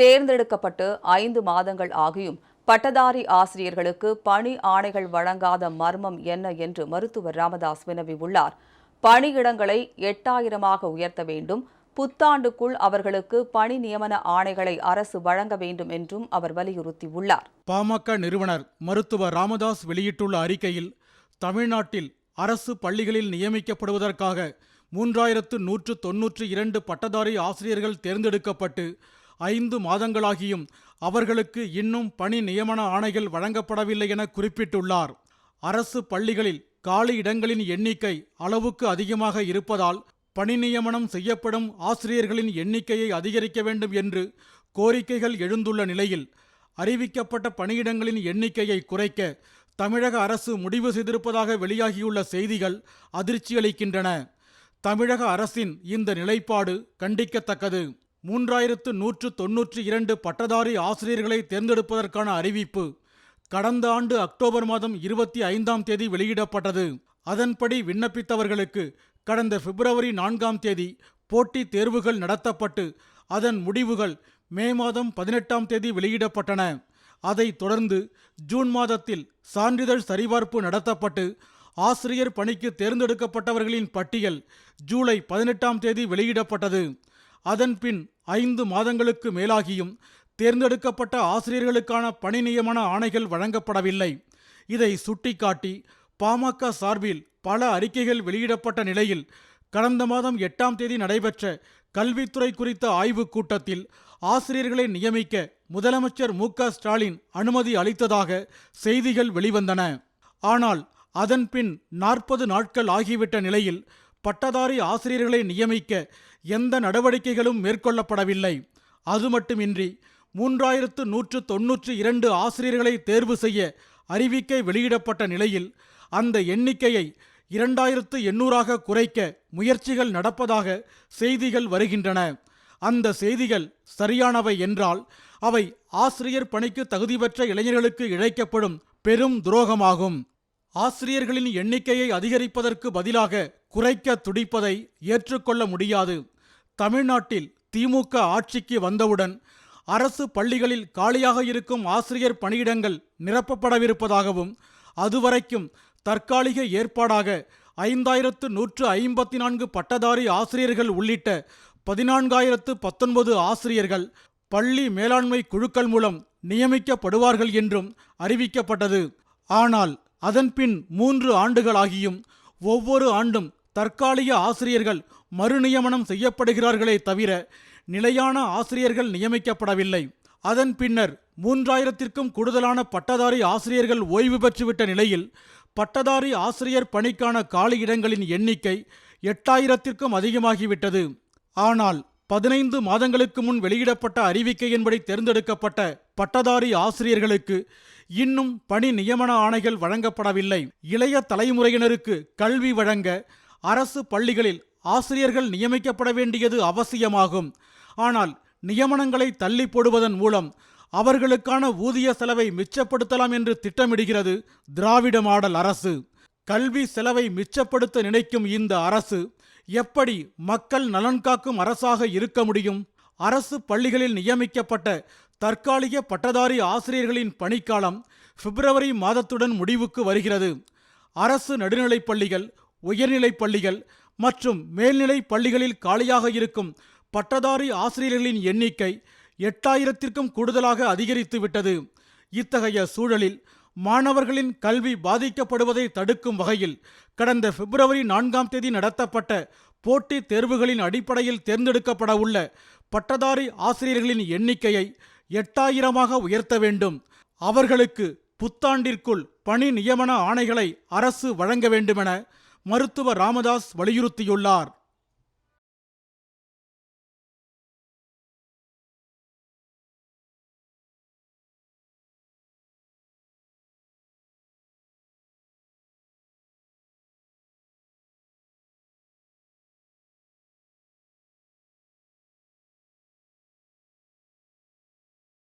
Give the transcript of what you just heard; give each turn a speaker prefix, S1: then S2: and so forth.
S1: தேர்ந்தெடுக்கப்பட்டு ஐந்து மாதங்கள் ஆகியும் பட்டதாரி ஆசிரியர்களுக்கு பணி ஆணைகள் வழங்காத மர்மம் என்ன என்று மருத்துவர் ராமதாஸ் வினவியுள்ளார். பணியிடங்களை எட்டாயிரமாக உயர்த்த வேண்டும். புத்தாண்டுக்குள் அவர்களுக்கு பணி நியமன ஆணைகளை அரசு வழங்க வேண்டும் என்றும் அவர் வலியுறுத்தியுள்ளார்.
S2: பாமக நிறுவனர் மருத்துவர் ராமதாஸ் வெளியிட்டுள்ள அறிக்கையில் தமிழ்நாட்டில் அரசு பள்ளிகளில் நியமிக்கப்படுவதற்காக மூன்றாயிரத்து நூற்று தொன்னூற்றி இரண்டு பட்டதாரி ஆசிரியர்கள் தேர்ந்தெடுக்கப்பட்டு ஐந்து மாதங்களாகியும் அவர்களுக்கு இன்னும் பணி நியமன ஆணைகள் வழங்கப்படவில்லை என குறிப்பிட்டுள்ளார். அரசு பள்ளிகளில் காலி இடங்களின் எண்ணிக்கை அளவுக்கு அதிகமாக இருப்பதால் பணி நியமனம் செய்யப்படும் ஆசிரியர்களின் எண்ணிக்கையை அதிகரிக்க வேண்டும் என்று கோரிக்கைகள் எழுந்துள்ள நிலையில் அறிவிக்கப்பட்ட பணியிடங்களின் எண்ணிக்கையை குறைக்க தமிழக அரசு முடிவு செய்திருப்பதாக வெளியாகியுள்ள செய்திகள் அதிர்ச்சியளிக்கின்றன. தமிழக அரசின் இந்த நிலைப்பாடு கண்டிக்கத்தக்கது. மூன்றாயிரத்து நூற்று தொன்னூற்றி இரண்டு பட்டதாரி ஆசிரியர்களை தேர்ந்தெடுப்பதற்கான அறிவிப்பு கடந்த ஆண்டு அக்டோபர் மாதம் இருபத்தி ஐந்தாம் தேதி வெளியிடப்பட்டது. அதன்படி விண்ணப்பித்தவர்களுக்கு கடந்த பிப்ரவரி நான்காம் தேதி போட்டித் தேர்வுகள் நடத்தப்பட்டு அதன் முடிவுகள் மே மாதம் பதினெட்டாம் தேதி வெளியிடப்பட்டன. அதைத் தொடர்ந்து ஜூன் மாதத்தில் சான்றிதழ் சரிபார்ப்பு நடத்தப்பட்டு ஆசிரியர் பணிக்கு தேர்ந்தெடுக்கப்பட்டவர்களின் பட்டியல் ஜூலை பதினெட்டாம் தேதி வெளியிடப்பட்டது. அதன்பின் ஐந்து மாதங்களுக்கு மேலாகியும் தேர்ந்தெடுக்கப்பட்ட ஆசிரியர்களுக்கான பணி நியமன ஆணைகள் வழங்கப்படவில்லை. இதை சுட்டிக்காட்டி பாமக சார்பில் பல அறிக்கைகள் வெளியிடப்பட்ட நிலையில் கடந்த மாதம் எட்டாம் தேதி நடைபெற்ற கல்வித்துறை குறித்த ஆய்வுக் கூட்டத்தில் ஆசிரியர்களை நியமிக்க முதலமைச்சர் மு க ஸ்டாலின் அனுமதி அளித்ததாக செய்திகள் வெளிவந்தன. ஆனால் அதன்பின் நாற்பது நாட்கள் ஆகிவிட்ட நிலையில் பட்டதாரி ஆசிரியர்களை நியமிக்க எந்த நடவடிக்கைகளும் மேற்கொள்ளப்படவில்லை. அது மட்டுமின்றி மூன்றாயிரத்து நூற்று தொன்னூற்றி இரண்டு ஆசிரியர்களை தேர்வு செய்ய அறிவிக்கை வெளியிடப்பட்ட நிலையில் அந்த எண்ணிக்கையை இரண்டாயிரத்து எண்ணூறாக குறைக்க முயற்சிகள் நடப்பதாக செய்திகள் வருகின்றன. அந்த செய்திகள் சரியானவை என்றால் அவை ஆசிரியர் பணிக்கு தகுதி பெற்ற இளைஞர்களுக்கு இழைக்கப்படும் பெரும் துரோகமாகும். ஆசிரியர்களின் எண்ணிக்கையை அதிகரிப்பதற்கு பதிலாக குறைக்க துடிப்பதை ஏற்றுக்கொள்ள முடியாது. தமிழ்நாட்டில் திமுக ஆட்சிக்கு வந்தவுடன் அரசு பள்ளிகளில் காலியாக இருக்கும் ஆசிரியர் பணியிடங்கள் நிரப்பப்படவிருப்பதாகவும் அதுவரைக்கும் தற்காலிக ஏற்பாடாக ஐந்தாயிரத்து நூற்று ஐம்பத்தி நான்கு பட்டதாரி ஆசிரியர்கள் உள்ளிட்ட பதினான்காயிரத்து பத்தொன்பது ஆசிரியர்கள் பள்ளி மேலாண்மை குழுக்கள் மூலம் நியமிக்கப்படுவார்கள் என்றும் அறிவிக்கப்பட்டது. ஆனால் அதன்பின் மூன்று ஆண்டுகளாகியும் ஒவ்வொரு ஆண்டும் தற்காலிக ஆசிரியர்கள் மறுநியமனம் செய்யப்படுகிறார்களே தவிர நிலையான ஆசிரியர்கள் நியமிக்கப்படவில்லை. அதன் பின்னர் மூன்றாயிரத்திற்கும் கூடுதலான பட்டதாரி ஆசிரியர்கள் ஓய்வு பெற்றுவிட்ட நிலையில் பட்டதாரி ஆசிரியர் பணிக்கான காலி இடங்களின் எண்ணிக்கை எட்டாயிரத்திற்கும் அதிகமாகிவிட்டது. ஆனால் பதினைந்து மாதங்களுக்கு முன் வெளியிடப்பட்ட அறிவிக்கையின்படி தேர்ந்தெடுக்கப்பட்ட பட்டதாரி ஆசிரியர்களுக்கு இன்னும் பணி நியமன ஆணைகள் வழங்கப்படவில்லை. இளைய தலைமுறையினருக்கு கல்வி வழங்க அரசு பள்ளிகளில் ஆசிரியர்கள் நியமிக்கப்பட வேண்டியது அவசியமாகும். ஆனால் நியமனங்களை தள்ளி போடுவதன் மூலம் அவர்களுக்கான ஊதிய செலவை மிச்சப்படுத்தலாம் என்று திட்டமிடுகிறது திராவிட மாடல் அரசு. கல்வி செலவை மிச்சப்படுத்த நினைக்கும் இந்த அரசு எப்படி மக்கள் நலன் காக்கும் அரசாக இருக்க முடியும்? அரசு பள்ளிகளில் நியமிக்கப்பட்ட தற்காலிக பட்டதாரி ஆசிரியர்களின் பணிக்காலம் பிப்ரவரி மாதத்துடன் முடிவுக்கு வருகிறது. அரசு நடுநிலைப் பள்ளிகள் உயர்நிலைப் பள்ளிகள் மற்றும் மேல்நிலைப் பள்ளிகளில் காலியாக இருக்கும் பட்டதாரி ஆசிரியர்களின் எண்ணிக்கை எட்டாயிரத்திற்கும் கூடுதலாக அதிகரித்துவிட்டது. இத்தகைய சூழலில் மாணவர்களின் கல்வி பாதிக்கப்படுவதை தடுக்கும் வகையில் கடந்த பிப்ரவரி நான்காம் தேதி நடத்தப்பட்ட போட்டித் தேர்வுகளின் அடிப்படையில் தேர்ந்தெடுக்கப்பட உள்ள பட்டதாரி ஆசிரியர்களின் எண்ணிக்கையை எட்டாயிரமாக உயர்த்த வேண்டும். அவர்களுக்கு புத்தாண்டிற்குள் பணி நியமன ஆணைகளை அரசு வழங்க வேண்டுமென மருத்துவர் ராமதாஸ் வலியுறுத்தியுள்ளார்.